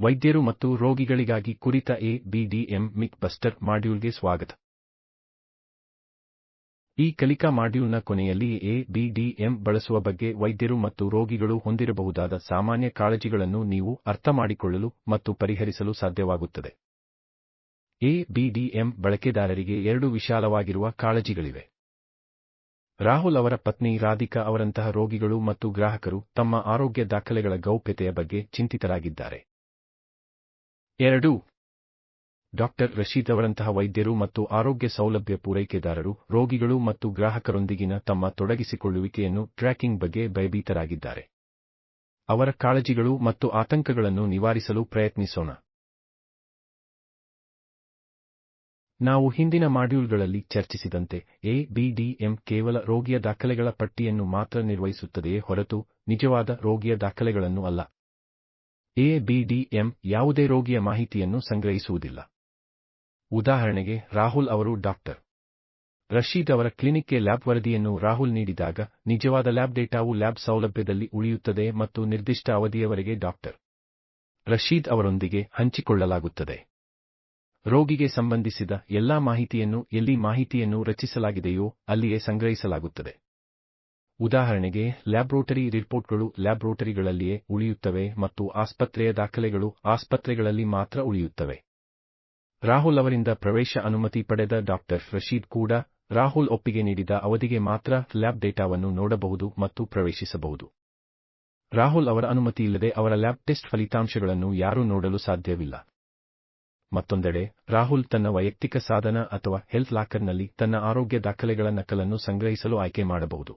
ವೈದ್ಯರು ಮತ್ತು ರೋಗಿಗಳಿಗಾಗಿ ಕುರಿತ ಎ ಬಿಡಿಎಂ ಮಿಕ್ ಬಸ್ಟರ್ ಮಾಡ್ಯೂಲ್ಗೆ ಸ್ವಾಗತ. ಈ ಕಲಿಕಾ ಮಾಡ್ಯೂಲ್ನ ಕೊನೆಯಲ್ಲಿ ಎ ಬಿಡಿಎಂ ಬಳಸುವ ಬಗ್ಗೆ ವೈದ್ಯರು ಮತ್ತು ರೋಗಿಗಳು ಹೊಂದಿರಬಹುದಾದ ಸಾಮಾನ್ಯ ಕಾಳಜಿಗಳನ್ನು ನೀವು ಅರ್ಥಮಾಡಿಕೊಳ್ಳಲು ಮತ್ತು ಪರಿಹರಿಸಲು ಸಾಧ್ಯವಾಗುತ್ತದೆ. ಎ ಬಿಡಿಎಂ ಬಳಕೆದಾರರಿಗೆ ಎರಡು ವಿಶಾಲವಾಗಿರುವ ಕಾಳಜಿಗಳಿವೆ. ರಾಹುಲ್ ಅವರ ಪತ್ನಿ ರಾಧಿಕಾ ಅವರಂತಹ ರೋಗಿಗಳು ಮತ್ತು ಗ್ರಾಹಕರು ತಮ್ಮ ಆರೋಗ್ಯ ದಾಖಲೆಗಳ ಗೌಪ್ಯತೆಯ ಬಗ್ಗೆ ಚಿಂತಿತರಾಗಿದ್ದಾರೆ. ಎರಡು. ಡಾಕ್ಟರ್ ರಶೀದ್ ಅವರಂತಹ ವೈದ್ಯರು ಮತ್ತು ಆರೋಗ್ಯ ಸೌಲಭ್ಯ ಪೂರೈಕೆದಾರರು, ರೋಗಿಗಳು ಮತ್ತು ಗ್ರಾಹಕರೊಂದಿಗಿನ ತಮ್ಮ ತೊಡಗಿಸಿಕೊಳ್ಳುವಿಕೆಯನ್ನು ಟ್ರ್ಯಾಕಿಂಗ್ ಬಗ್ಗೆ ಭಯಭೀತರಾಗಿದ್ದಾರೆ. ಅವರ ಕಾಳಜಿಗಳು ಮತ್ತು ಆತಂಕಗಳನ್ನು ನಿವಾರಿಸಲು ಪ್ರಯತ್ನಿಸೋಣ. ನಾವು ಹಿಂದಿನ ಮಾಡ್ಯೂಲ್ಗಳಲ್ಲಿ ಚರ್ಚಿಸಿದಂತೆ ಎ ಬಿಡಿಎಂ ಕೇವಲ ರೋಗಿಯ ದಾಖಲೆಗಳ ಪಟ್ಟಿಯನ್ನು ಮಾತ್ರ ನಿರ್ವಹಿಸುತ್ತದೆಯೇ ಹೊರತು ನಿಜವಾದ ರೋಗಿಯ ದಾಖಲೆಗಳನ್ನು ಅಲ್ಲ. ಎ ಬಿಡಿಎಂ ಯಾವುದೇ ರೋಗಿಯ ಮಾಹಿತಿಯನ್ನು ಸಂಗ್ರಹಿಸುವುದಿಲ್ಲ. ಉದಾಹರಣೆಗೆ, ರಾಹುಲ್ ಅವರು ಡಾಕ್ಟರ್. ರಶೀದ್ ಅವರ ಕ್ಲಿನಿಕ್ಗೆ ಲ್ಯಾಬ್ ವರದಿಯನ್ನು ರಾಹುಲ್ ನೀಡಿದಾಗ, ನಿಜವಾದ ಲ್ಯಾಬ್ ಡೇಟಾವು ಲ್ಯಾಬ್ ಸೌಲಭ್ಯದಲ್ಲಿ ಉಳಿಯುತ್ತದೆ ಮತ್ತು ನಿರ್ದಿಷ್ಟ ಅವಧಿಯವರೆಗೆ ಡಾಕ್ಟರ್. ರಶೀದ್ ಅವರೊಂದಿಗೆ ಹಂಚಿಕೊಳ್ಳಲಾಗುತ್ತದೆ. ರೋಗಿಗೆ ಸಂಬಂಧಿಸಿದ ಎಲ್ಲಾ ಮಾಹಿತಿಯನ್ನು ಎಲ್ಲಿ ಮಾಹಿತಿಯನ್ನು ರಚಿಸಲಾಗಿದೆಯೋ ಅಲ್ಲಿಯೇ ಸಂಗ್ರಹಿಸಲಾಗುತ್ತದೆ. ಉದಾಹರಣೆಗೆ, ಲ್ಯಾಬ್ರೋಟರಿ ರಿಪೋರ್ಟ್ಗಳು ಲ್ಯಾಬ್ರೋಟರಿಗಳಲ್ಲಿಯೇ ಉಳಿಯುತ್ತವೆ ಮತ್ತು ಆಸ್ಪತ್ರೆಯ ದಾಖಲೆಗಳು ಆಸ್ಪತ್ರೆಗಳಲ್ಲಿ ಮಾತ್ರ ಉಳಿಯುತ್ತವೆ. ರಾಹುಲ್ ಅವರಿಂದ ಪ್ರವೇಶ ಅನುಮತಿ ಪಡೆದ ಡಾಕ್ಟರ್ ರಶೀದ್ ಕೂಡ ರಾಹುಲ್ ಒಪ್ಪಿಗೆ ನೀಡಿದ ಅವಧಿಗೆ ಮಾತ್ರ ಲ್ಯಾಬ್ ಡೇಟಾವನ್ನು ನೋಡಬಹುದು ಮತ್ತು ಪ್ರವೇಶಿಸಬಹುದು. ರಾಹುಲ್ ಅವರ ಅನುಮತಿಯಿಲ್ಲದೆ ಅವರ ಲ್ಯಾಬ್ ಟೆಸ್ಟ್ ಫಲಿತಾಂಶಗಳನ್ನು ಯಾರೂ ನೋಡಲು ಸಾಧ್ಯವಿಲ್ಲ. ಮತ್ತೊಂದೆಡೆ, ರಾಹುಲ್ ತನ್ನ ವೈಯಕ್ತಿಕ ಸಾಧನ ಅಥವಾ ಹೆಲ್ತ್ ಲಾಕರ್ನಲ್ಲಿ ತನ್ನ ಆರೋಗ್ಯ ದಾಖಲೆಗಳ ನಕಲನ್ನು ಸಂಗ್ರಹಿಸಲು ಆಯ್ಕೆ ಮಾಡಬಹುದು.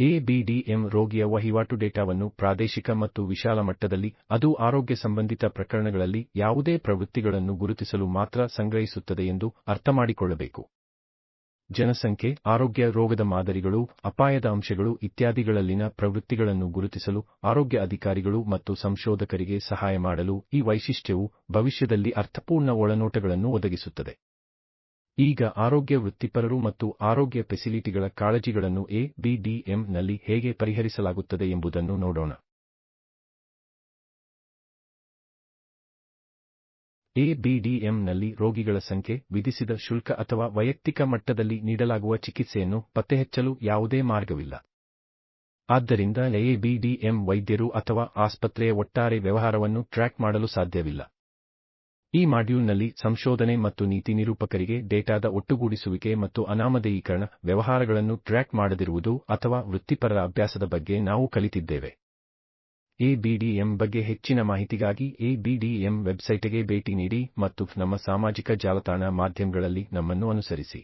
ಎ ಬಿಡಿಎಂ ರೋಗಿಯ ವಹಿವಾಟು ಡೇಟಾವನ್ನು ಪ್ರಾದೇಶಿಕ ಮತ್ತು ವಿಶಾಲ ಮಟ್ಟದಲ್ಲಿ, ಅದು ಆರೋಗ್ಯ ಸಂಬಂಧಿತ ಪ್ರಕರಣಗಳಲ್ಲಿ ಯಾವುದೇ ಪ್ರವೃತ್ತಿಗಳನ್ನು ಗುರುತಿಸಲು ಮಾತ್ರ ಸಂಗ್ರಹಿಸುತ್ತದೆ ಎಂದು ಅರ್ಥಮಾಡಿಕೊಳ್ಳಬೇಕು. ಜನಸಂಖ್ಯೆ, ಆರೋಗ್ಯ ರೋಗದ ಮಾದರಿಗಳು, ಅಪಾಯದ ಅಂಶಗಳು ಇತ್ಯಾದಿಗಳಲ್ಲಿನ ಪ್ರವೃತ್ತಿಗಳನ್ನು ಗುರುತಿಸಲು ಆರೋಗ್ಯ ಅಧಿಕಾರಿಗಳು ಮತ್ತು ಸಂಶೋಧಕರಿಗೆ ಸಹಾಯ ಮಾಡಲು ಈ ವೈಶಿಷ್ಟ್ಯವು ಭವಿಷ್ಯದಲ್ಲಿ ಅರ್ಥಪೂರ್ಣ ಒಳನೋಟಗಳನ್ನು ಒದಗಿಸುತ್ತದೆ. ಈಗ ಆರೋಗ್ಯ ವೃತ್ತಿಪರರು ಮತ್ತು ಆರೋಗ್ಯ ಫೆಸಿಲಿಟಿಗಳ ಕಾಳಜಿಗಳನ್ನು ಎ ಬಿಡಿಎಂ ನಲ್ಲಿ ಹೇಗೆ ಪರಿಹರಿಸಲಾಗುತ್ತದೆ ಎಂಬುದನ್ನು ನೋಡೋಣ. ಎ ಬಿಡಿಎಂ ನಲ್ಲಿ ರೋಗಿಗಳ ಸಂಖ್ಯೆ, ವಿಧಿಸಿದ ಶುಲ್ಕ ಅಥವಾ ವೈಯಕ್ತಿಕ ಮಟ್ಟದಲ್ಲಿ ನೀಡಲಾಗುವ ಚಿಕಿತ್ಸೆಯನ್ನು ಪತ್ತೆಹಚ್ಚಲು ಯಾವುದೇ ಮಾರ್ಗವಿಲ್ಲ. ಆದ್ದರಿಂದ ಎ ಬಿಡಿಎಂ ವೈದ್ಯರು ಅಥವಾ ಆಸ್ಪತ್ರೆಯ ಒಟ್ಟಾರೆ ವ್ಯವಹಾರವನ್ನು ಟ್ರ್ಯಾಕ್ ಮಾಡಲು ಸಾಧ್ಯವಿಲ್ಲ. ಈ ಮಾಡ್ಯೂಲ್ನಲ್ಲಿ ಸಂಶೋಧನೆ ಮತ್ತು ನೀತಿ ನಿರೂಪಕರಿಗೆ ಡೇಟಾದ ಒಟ್ಟುಗೂಡಿಸುವಿಕೆ ಮತ್ತು ಅನಾಮಧೇಯೀಕರಣ ವ್ಯವಹಾರಗಳನ್ನು ಟ್ರ್ಯಾಕ್ ಮಾಡದಿರುವುದು ಅಥವಾ ವೃತ್ತಿಪರರ ಅಭ್ಯಾಸದ ಬಗ್ಗೆ ನಾವು ಕಲಿತಿದ್ದೇವೆ. ಎಬಿಡಿಎಂ ಬಗ್ಗೆ ಹೆಚ್ಚಿನ ಮಾಹಿತಿಗಾಗಿ ಎಬಿಡಿಎಂ ಬಿಡಿಎಂ ವೆಬ್ಸೈಟ್ಗೆ ಭೇಟಿ ನೀಡಿ ಮತ್ತು ನಮ್ಮ ಸಾಮಾಜಿಕ ಜಾಲತಾಣ ಮಾಧ್ಯಮಗಳಲ್ಲಿ ನಮ್ಮನ್ನು ಅನುಸರಿಸಿ.